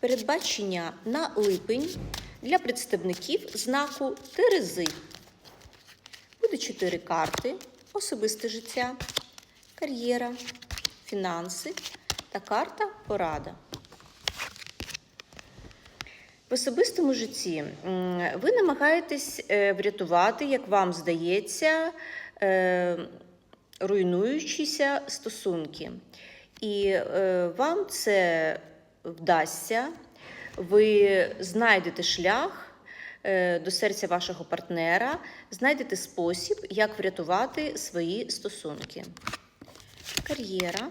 Передбачення на липень для представників знаку Терези. Буде чотири карти: особисте життя, кар'єра, фінанси та карта порада. В особистому житті ви намагаєтесь е, врятувати, як вам здається, е, руйнуючіся стосунки. І е, вам це вдасться, ви знайдете шлях е, до серця вашого партнера, знайдете спосіб, як врятувати свої стосунки. Кар'єра.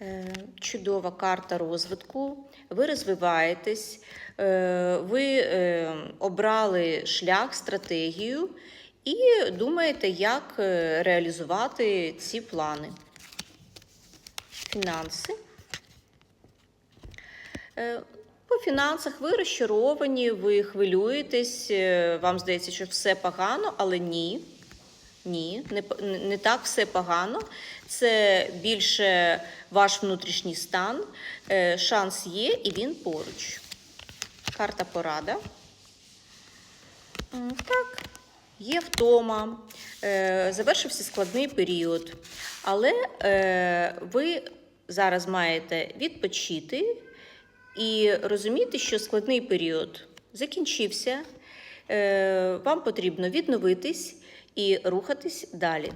Е, Чудова карта розвитку. Ви розвиваєтесь, е, ви обрали шлях, стратегію і думаєте, як реалізувати ці плани. Фінанси. Е, По фінансах ви розчаровані, ви хвилюєтесь, е, вам здається, що все погано, але ні. Ні, не, не так все погано. Це більше ваш внутрішній стан. Е, Шанс є і він поруч. Карта порада. Так, є втома, завершився складний період. Але ви зараз маєте відпочити і розуміти, що складний період закінчився. Е, Вам потрібно відновитись і рухатись далі.